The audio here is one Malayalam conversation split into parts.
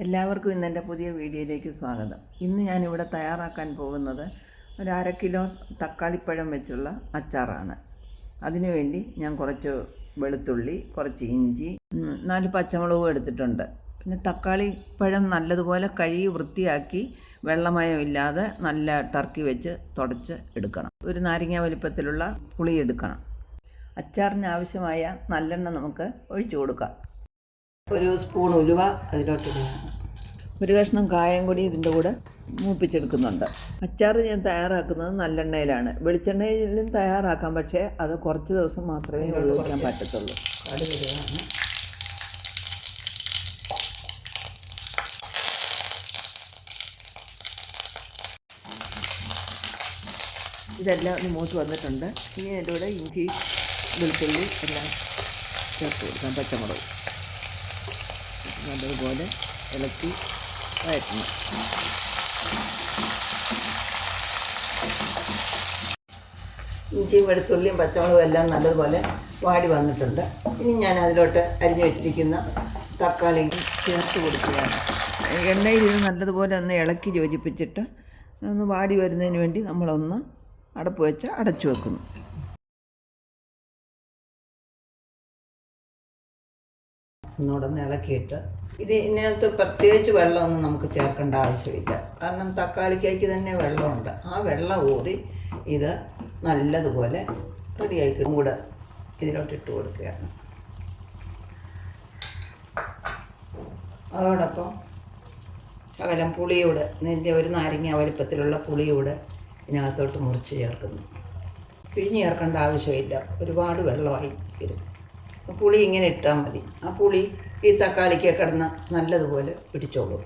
എല്ലാവർക്കും ഇന്ന് എന്റെ പുതിയ വീഡിയോയിലേക്ക് സ്വാഗതം. ഇന്ന് ഞാനിവിടെ തയ്യാറാക്കാൻ പോകുന്നത് ഒരു അര കിലോ തക്കാളിപ്പഴം വെച്ചുള്ള അച്ചാറാണ്. അതിനുവേണ്ടി ഞാൻ കുറച്ച് വെളുത്തുള്ളി കുറച്ച് ഇഞ്ചി നാല് പച്ചമുളകും എടുത്തിട്ടുണ്ട്. പിന്നെ തക്കാളി പഴം നല്ലതുപോലെ കഴുകി വൃത്തിയാക്കി വെള്ളമയമില്ലാതെ നല്ല ടർക്കി വെച്ച് തുടച്ച് എടുക്കണം. ഒരു നാരങ്ങ വലിപ്പത്തിലുള്ള പുളി എടുക്കണം. അച്ചാറിന് ആവശ്യമായ നല്ലെണ്ണ നമുക്ക് ഒഴിച്ചു കൊടുക്കാം. ഒരു സ്പൂൺ ഉലുവ അതിലോട്ട്. ഒരു കഷ്ണം കായം കൂടി ഇതിന്റെ കൂടെ മൂപ്പിച്ചെടുക്കുന്നുണ്ട്. അച്ചാർ ഞാൻ തയ്യാറാക്കുന്നത് നല്ലെണ്ണയിലാണ്. വെളിച്ചെണ്ണയിലും തയ്യാറാക്കാം പക്ഷേ അത് കുറച്ച് ദിവസം മാത്രമേ ഉപയോഗിക്കാൻ പറ്റത്തുള്ളൂ. ഇതെല്ലാം ഒന്ന് മൂത്ത് വന്നിട്ടുണ്ട്. ഇനി അതിന്റെ കൂടെ ഇഞ്ചി വെളുത്തുള്ളി എല്ലാം ചേർത്ത് കൊടുക്കാം പച്ചമുളക്. നല്ലതുപോലെ ഇളക്കി വഴറ്റണം. ഇഞ്ചിയും വെളുത്തുള്ളിയും പച്ചമുളകും എല്ലാം നല്ലതുപോലെ വാടി വന്നിട്ടുണ്ട്. ഇനി ഞാൻ അതിലോട്ട് അരിഞ്ഞു വെച്ചിരിക്കുന്ന തക്കാളി ചേർത്ത് കൊടുക്കുകയാണ്. എണ്ണയിൽ ഇത് നല്ലതുപോലെ ഒന്ന് ഇളക്കി യോജിപ്പിച്ചിട്ട് ഒന്ന് വാടി വരുന്നതിന് വേണ്ടി നമ്മളൊന്ന് അടപ്പ് വെച്ച് അടച്ചു വെക്കുന്നു. ഒന്നുകൂടെ ഒന്ന് ഇളക്കിയിട്ട് ഇത് ഇതിനകത്ത് പ്രത്യേകിച്ച് വെള്ളമൊന്നും നമുക്ക് ചേർക്കേണ്ട ആവശ്യമില്ല. കാരണം തക്കാളിക്കായിക്ക് തന്നെ വെള്ളമുണ്ട്. ആ വെള്ളം ഊറി ഇത് നല്ലതുപോലെ റെഡിയാക്കി കൂടെ ഇതിലോട്ട് ഇട്ട് കൊടുക്കുകയാണ്. അതോടൊപ്പം ശകലം പുളിയൂടെ ഇതിന്റെ ഒരു നാരങ്ങ വലിപ്പത്തിലുള്ള പുളിയൂടെ ഇതിനകത്തോട്ട് മുറിച്ച് ചേർക്കുന്നു. പിഴിഞ്ഞ് ചേർക്കേണ്ട ആവശ്യമില്ല. ഒരുപാട് വെള്ളമായി വരും. പുളി ഇങ്ങനെ ഇട്ടാൽ മതി. ആ പുളി ഈ തക്കാളിക്ക് കിടന്ന് നല്ലതുപോലെ പിടിച്ചോളും.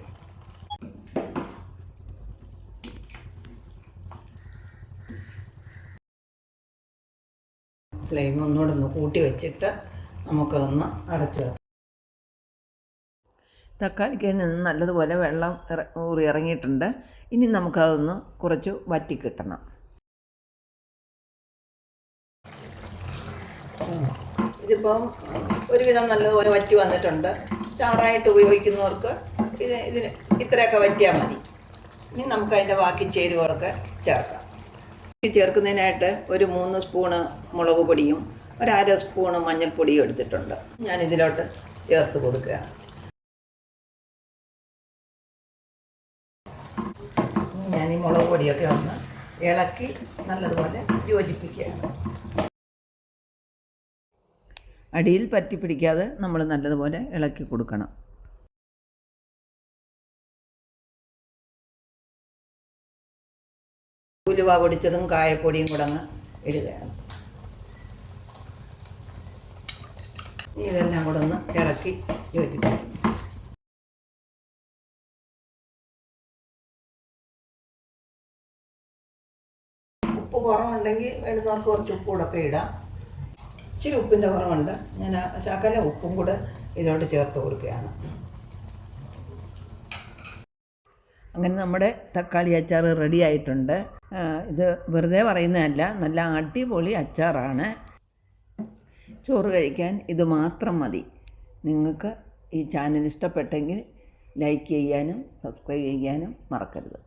ഫ്ലെയിം ഒന്നുകൂടെ ഒന്ന് കൂട്ടി വെച്ചിട്ട് നമുക്കൊന്ന് അടച്ചു വെക്കാം. തക്കാളിക്ക് നിന്ന് നല്ലതുപോലെ വെള്ളം ഊറി ഇറങ്ങിയിട്ടുണ്ട്. ഇനി നമുക്കതൊന്ന് കുറച്ച് വറ്റി കിട്ടണം ഇതിപ്പം ഒരുവിധം നല്ലതുപോലെ വറ്റി വന്നിട്ടുണ്ട്. ചാറായിട്ട് ഉപയോഗിക്കുന്നവർക്ക് ഇത് ഇതിന് ഇത്രയൊക്കെ വറ്റിയാൽ മതി. ഇനി നമുക്ക് അതിന്റെ ബാക്കി ചേരുവകളൊക്കെ ചേർക്കാം. ചേർക്കുന്നതിനായിട്ട് ഒരു മൂന്ന് സ്പൂണ് മുളക് പൊടിയും ഒരു അര സ്പൂണ് മഞ്ഞൾപ്പൊടിയും എടുത്തിട്ടുണ്ട്. ഞാൻ ഇതിലോട്ട് ചേർത്ത് കൊടുക്കുക. ഞാൻ ഈ മുളക് പൊടിയൊക്കെ ഒന്ന് ഇളക്കി നല്ലതുപോലെ യോജിപ്പിക്കുകയാണ് അടിയിൽ പറ്റി പിടിക്കാതെ നമ്മൾ നല്ലതുപോലെ ഇളക്കി കൊടുക്കണം. ഉലുവ പൊടിച്ചതും കായപ്പൊടിയും കൂടെ അങ്ങ് ഇടുകയാണ്. ഇതെല്ലാം കൂടെ ഒന്ന് ഇളക്കി യോജിപ്പിക്കും ഉപ്പ് കുറവുണ്ടെങ്കിൽ വേണ്ടുന്നവർക്ക് കുറച്ച് ഉപ്പ് കൂടെ ഒക്കെ ഇടാം. ഇച്ചിരി ഉപ്പിന്റെ കുറവുണ്ട്. ഞാൻ ശകല ഉപ്പും കൂടെ ഇതിലോട്ട് ചേർത്ത് കൊടുക്കുകയാണ്. അങ്ങനെ നമ്മുടെ തക്കാളി അച്ചാർ റെഡി ആയിട്ടുണ്ട്. ഇത് വെറുതെ പറയുന്നതല്ല നല്ല അടിപൊളി അച്ചാറാണ്. ചോറ് കഴിക്കാൻ ഇത് മാത്രം മതി. നിങ്ങൾക്ക് ഈ ചാനൽ ഇഷ്ടപ്പെട്ടെങ്കിൽ ലൈക്ക് ചെയ്യാനും സബ്സ്ക്രൈബ് ചെയ്യാനും മറക്കരുത്.